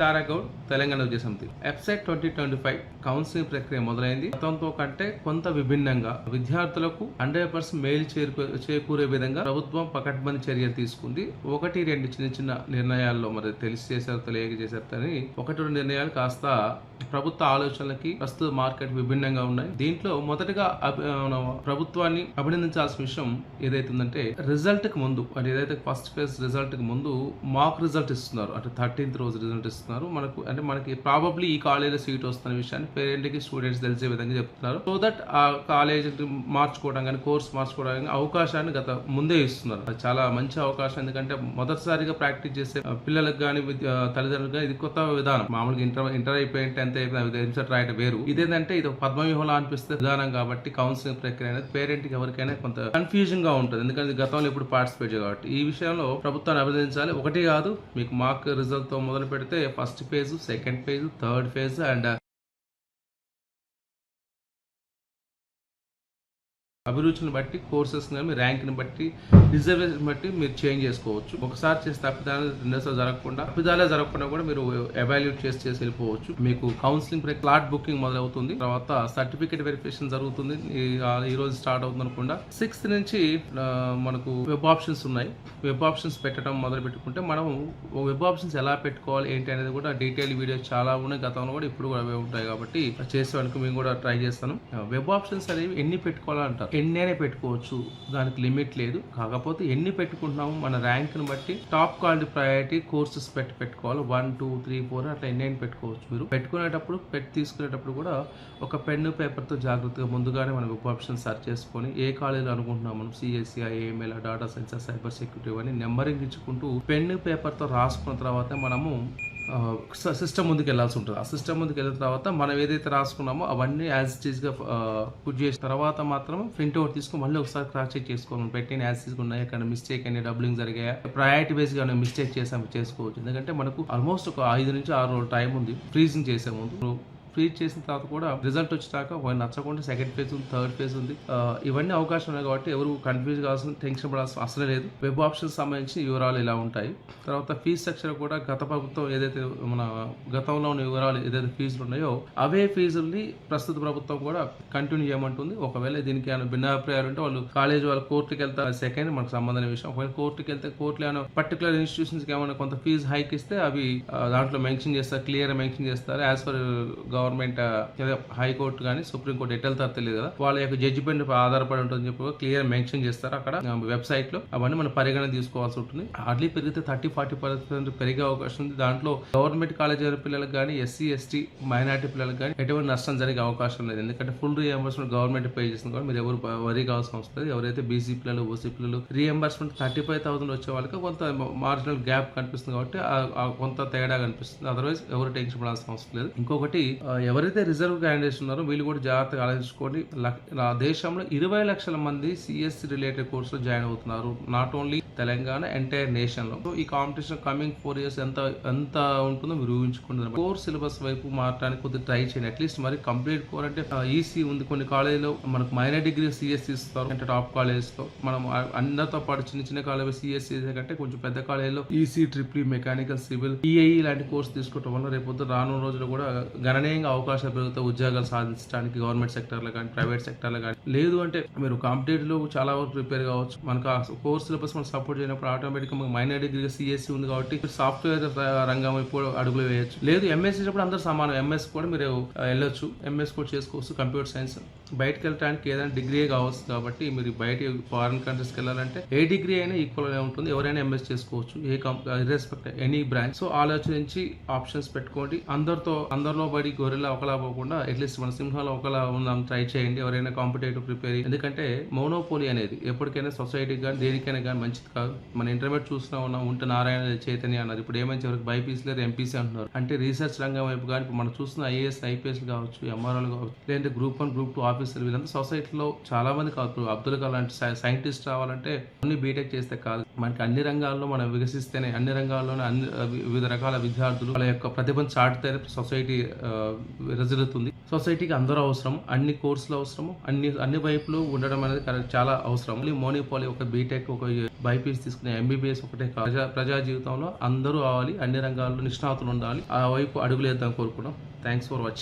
తారాగౌడ్ తెలంగాణ విద్యా సమితి. Website twenty twenty five counselling ప్రక్రియ మొదలైంది. గతంతో కంటే కొంత విభిన్నంగా విద్యార్థులకు హండ్రెడ్ పర్సెంట్ మేలు చేరుకో చేకూరే విధంగా ప్రభుత్వం పకడ్బందీ చర్యలు తీసుకుంది. ఒకటి రెండు చిన్న చిన్న నిర్ణయాల్లో మరి తెలిసి చేశారు తెలియక చేశారు అని ఒకటి రెండు నిర్ణయాలు కాస్త ప్రభుత్వ ఆలోచనలకి ప్రస్తుత మార్కెట్ విభిన్నంగా ఉన్నాయి. దీంట్లో మొదటగా అభి- ప్రభుత్వాన్ని అభినందించాల్సిన విషయం ఏదైతుందంటే రిజల్ట్కి ముందు అంటే ఏదైతే ఫస్ట్ ఫేజ్ రిజల్ట్కి ముందు మాక్ రిజల్ట్ ఇస్తున్నారు. అంటే థర్టీన్త్ రోజు రిజల్ట్ ఇస్తున్నారు. మనకు అంటే మనకి ప్రాబబ్లీ ఈ కాలేజీలో సీట్ వస్తున్న విషయాన్ని పేరెంట్కి స్టూడెంట్స్ తెలిసే విధంగా చెప్తున్నారు. సో దట్ ఆ కాలేజ్ మార్చుకోవడం కానీ కోర్స్ మార్చుకోవడం కానీ అవకాశాన్ని గత ముందే ఇస్తున్నారు. అది చాలా మంచి అవకాశం. ఎందుకంటే మొదటిసారిగా ప్రాక్టీస్ చేసే పిల్లలకు కానీ తల్లిదండ్రులకు కానీ ఇది కొత్త విధానం. మామూలుగా ఇంటర్ ఇంటర్ అయిపోయి టెన్త్ అయిపోయిన ఎంసెట్ రాయడం వేరు. ఇదేంటంటే ఇది పద్మవ్యూహంలో అనిపిస్తే విధానం కాబట్టి కౌన్సిలింగ్ ప్రక్రియ అనేది పేరెంట్కి ఎవరికైనా కొంత కన్ఫ్యూజన్గా ఉంటుంది. ఎందుకంటే గతంలో ఇప్పుడు పార్టిసిపేట్ చేయాలి కాబట్టి. ఈ విషయంలో ప్రభుత్వాన్ని అభినందించాలి. ఒకటి కాదు మీకు మార్క్ రిజల్ట్తో మొదలు పెడితే first phase second phase third phase and అభిరుచిని బట్టి కోర్సెస్ మీ ర్యాంక్ని బట్టి రిజర్వేషన్ బట్టి మీరు చేంజ్ చేసుకోవచ్చు. ఒకసారి చేస్తే తప్పిదాలు రెండోసారి జరగకుండా తప్పిదాలే జరగకుండా కూడా మీరు ఎవాల్యూట్ చేసి చేసి వెళ్ళిపోవచ్చు. మీకు కౌన్సిలింగ్ ప్లాట్ బుకింగ్ మొదలవుతుంది. తర్వాత సర్టిఫికేట్ వెరిఫికేషన్ జరుగుతుంది. ఈ- రోజు స్టార్ట్ అవుతుంది అనుకుండా సిక్స్త్ నుంచి మనకు వెబ్ ఆప్షన్స్ ఉన్నాయి. వెబ్ ఆప్షన్స్ పెట్టడం మొదలు పెట్టుకుంటే మనం వెబ్ ఆప్షన్స్ ఎలా పెట్టుకోవాలి ఏంటి అనేది కూడా డీటెయిల్ వీడియోస్ చాలా ఉన్నాయి. గతంలో కూడా ఇప్పుడు కూడా ఉంటాయి కాబట్టి చేసేవానికి మేము కూడా ట్రై చేస్తాను. వెబ్ ఆప్షన్స్ అనేవి ఎన్ని పెట్టుకోవాలంటారు? ఎన్నైనా పెట్టుకోవచ్చు? దానికి లిమిట్ లేదు. కాకపోతే ఎన్ని పెట్టుకుంటున్నాము? మన ర్యాంక్ని బట్టి టాప్ క్వాలిటీ ప్రయారిటీ కోర్సెస్ పెట్టి పెట్టుకోవాలి. వన్ టూ త్రీ ఫోర్ అట్లా ఎన్నైనా పెట్టుకోవచ్చు మీరు? పెట్టుకునేటప్పుడు పెట్టి తీసుకునేటప్పుడు కూడా ఒక పెన్ను పేపర్తో జాగ్రత్తగా ముందుగానే మనం ఆప్షన్ సెర్చ్ చేసుకొని ఏ కాలేజీలో అనుకుంటున్నాం మనం? CSC AML data science cyber security అని నెంబరింగ్ ఇచ్చుకుంటూ పెన్ను పేపర్తో రాసుకున్న తర్వాత మనము సిస్టమ్ ముందుకు వెళ్ళాల్సి ఉంటుంది. ఆ సిస్టమ్ ముందుకు వెళ్ళిన తర్వాత మనం ఏదైతే రాసుకున్నామో అవన్నీ యాజ్గా పుట్ చేసిన తర్వాత మాత్రం ప్రింట్ అవుట్ తీసుకుని మళ్ళీ ఒకసారి క్రాస్ చెక్ చేసుకోవాలి. పెట్టిన యాజ్ ఉన్నాయి అక్కడ మిస్టేక్ అయినా డబ్లింగ్ జరిగాయా? ప్రయారిటీ బేస్గా మనం మిస్టేక్ చేసాము చేసుకోవచ్చు. ఎందుకంటే మనకు ఆల్మోస్ట్ ఒక ఐదు నుంచి ఆరు రోజులు టైం ఉంది. ఫ్రీజింగ్ చేసే ముందు. ఫ్రీజ్ చేసిన తర్వాత కూడా రిజల్ట్ వచ్చాక వాళ్ళు నచ్చకుండా సెకండ్ ఫేజ్ ఉంది థర్డ్ ఫేజ్ ఉంది. ఇవన్నీ అవకాశం ఉన్నాయి కాబట్టి ఎవరు కన్ఫ్యూజ్ కావాల్సిన టెన్షన్ పడాల్సిన అవసరం లేదు. వెబ్ ఆప్షన్ సంబంధించి వివరాలు ఇలా ఉంటాయి. తర్వాత ఫీజ్ స్ట్రక్చర్ కూడా గత ప్రభుత్వం ఏదైతే మన గతంలో ఉన్న వివరాలు ఏదైతే ఫీజులు ఉన్నాయో అవే ఫీజుల్ని ప్రస్తుత ప్రభుత్వం కూడా కంటిన్యూ చేయమంటుంది. ఒకవేళ దీనికి ఏమైనా భిన్నాభిప్రాయాలు ఉంటే వాళ్ళు కాలేజ్ వాళ్ళు కోర్టుకి వెళ్తారు. సెకండ్ మనకు సంబంధమైన విషయం. ఒకవేళ కోర్టుకి వెళ్తే కోర్టులో ఏమైనా పర్టికులర్ ఇన్స్టిట్యూషన్స్కి ఏమైనా కొంత ఫీజు హైక్ ఇస్తే అవి దాంట్లో మెన్షన్ చేస్తారు క్లియర్ మెన్షన్ చేస్తారు. As per government government high court కానీ సుప్రీంకోర్టు ఎటు వెళ్తారో తెలియదు కదా. వాళ్ళ యొక్క జడ్జిమెంట్ ఆధారపడి ఉంటుంది చెప్పి క్లియర్ మెన్షన్ చేస్తారు అక్కడ వెబ్సైట్లో అవన్నీ మనం పరిగణన తీసుకోవాల్సి ఉంటుంది. హార్డ్లీ పెరిగితే థర్టీ ఫార్టీ పర్సెంట్ పెరిగే అవకాశం ఉంది. దాంట్లో గవర్నమెంట్ కాలేజీ పిల్లలకు కానీ ఎస్సీ ఎస్టీ మైనార్టీ పిల్లలకు కానీ ఎటువంటి నష్టం జరిగే అవకాశం లేదు. ఎందుకంటే ఫుల్ రీఎంబర్స్మెంట్ గవర్నమెంట్ పే చేస్తుంది కూడా మీరు ఎవరు వరి కావాల్సిన అవసరం లేదు. ఎవరైతే బీసీ పిల్లలు ఓసీ పిల్లలు రీఎంబర్స్మెంట్ థర్టీ ఫైవ్ థౌసండ్ వచ్చే వాళ్ళకి కొంత మార్జినల్ గ్యాప్ కనిపిస్తుంది కాబట్టి కొంత తేడా కనిపిస్తుంది. అదర్వైజ్ ఎవరు టెన్షన్ పడాల్సిన అవసరం లేదు. ఇంకొకటి ఎవరైతే రిజర్వ్ క్యాండిడేట్స్ ఉన్నారో వీళ్ళు కూడా జాగ్రత్తగా ఆలోచించుకోండి లక్- నా దేశంలో ఇరవై లక్షల మంది సిఎస్సి రిలేటెడ్ కోర్సులో జాయిన్ అవుతున్నారు. నాట్ ఓన్లీ తెలంగాణ ఎంటైర్ నేషన్లో. సో ఈ కాంపిటీషన్ కమింగ్ ఫోర్ ఇయర్స్ ఎంత ఎంత ఉంటుందో మీరు ఊహించుకుంటున్నారు కోర్ సిలబస్ వైపు మారడానికి కొద్దిగా ట్రై చేయండి. అట్లీస్ట్ మరి కంప్లీట్ కోర్ అంటే ఈసీ ఉంది. కొన్ని కాలేజీలో మనకు మైనర్ డిగ్రీ సిఎస్సి ఇస్తారు. అంటే టాప్ కాలేజెస్లో మనం అందరితో పాటు చిన్న చిన్న కాలేజ్ సిఎస్సి కంటే కొంచెం పెద్ద కాలేజీలో EC triple E mechanical civil EIE లాంటి కోర్స్ తీసుకోవడం వల్ల రేపు రానున్న రోజుల్లో కూడా గణనీయంగా అవకాశాలు పెరుగుతాయి ఉద్యోగాలు సాధించడానికి గవర్నమెంట్ సెక్టర్లో కానీ ప్రైవేట్ సెక్టర్లో కానీ లేదు అంటే మీరు కాంపిటేటివ్లో చాలా వరకు ప్రిపేర్ కావచ్చు. మనకు ఆ కోర్స్ సిలబస్ మనం సపోర్ట్ చేయనప్పుడు ఆటోమేటిక్గా మనకు మైనర్ డిగ్రీ సిఎస్సి ఉంది కాబట్టి సాఫ్ట్వేర్ రంగం వైపు కూడా అడుగులు వేయచ్చు. లేదు ఎంఎస్ చేసినప్పుడు అందరూ సమానం. ఎంఎస్ కూడా మీరు వెళ్ళొచ్చు. ఎంఎస్ కూడా చేసుకోవచ్చు. కంప్యూటర్ సైన్స్ బయటకు వెళ్ళడానికి ఏదైనా డిగ్రీ కావచ్చు కాబట్టి మీరు బయట ఫారిన్ కంట్రీస్కి వెళ్ళాలంటే ఏ డిగ్రీ అయినా ఈక్వల్గా ఉంటుంది. ఎవరైనా ఎంఎస్ చేసుకోవచ్చు. Irrespective any branch so ఆలోచించి ఆప్షన్స్ పెట్టుకోండి. అందరితో అందరిలో బడి గొర్రెలా ఒకలా పోకుండా అట్లీస్ట్ మన సింహాలు ఒకలా ఉందాం ట్రై చేయండి ఎవరైనా కాంపిటేటివ్ ప్రిపేర్ ఎందుకంటే మోనోపోలి అనేది ఎప్పటికైనా సొసైటీకి కానీ దేనికైనా కానీ మంచిది కాదు. మన ఇంటర్మీడియట్ చూసినా ఉన్నాం ఉంటే నారాయణ చైతన్య అన్నారు. ఇప్పుడు ఏమైంది ఎవరికి బైపీసీ లేదు ఎంపీసీ అంటున్నారు. అంటే రీసెర్చ్ రంగం వైపు కానీ ఇప్పుడు మనం చూస్తున్న ఐఏఎస్ ఐపీఎస్ కావచ్చు ఎంఆర్ఓలు కావచ్చు లేదంటే group one group two officer వీళ్ళంతా సొసైటీలో చాలా మంది కావచ్చు అబ్దుల్ కలాం లాంటి సైంటిస్ట్ రావాలంటే అన్ని బీటెక్ చేస్తే కాదు. మనకి అన్ని రంగాల్లో మనం వికసిస్తేనే అన్ని రంగాల్లోనే అన్ని వివిధ రకాల విద్యార్థులు వాళ్ళ యొక్క ప్రతిభను చాటుతారు. సొసైటీ విరజిల్లుతుంది సొసైటీకి అందరూ అవసరం అన్ని కోర్సులు అవసరం అన్ని అన్ని వైపులు ఉండడం అనేది చాలా అవసరం. ఓన్లీ ఒక బీటెక్ ఒక బైపీసీ తీసుకునే ఎంబీబీఎస్ ఒకటే ప్రజా ప్రజా జీవితంలో అందరూ అవ్వాలి అన్ని రంగాల్లో నిష్ణాతులు ఉండాలి. ఆ వైపు అడుగులేద్దాం కోరుకున్నాం థ్యాంక్స్ ఫర్ వాచింగ్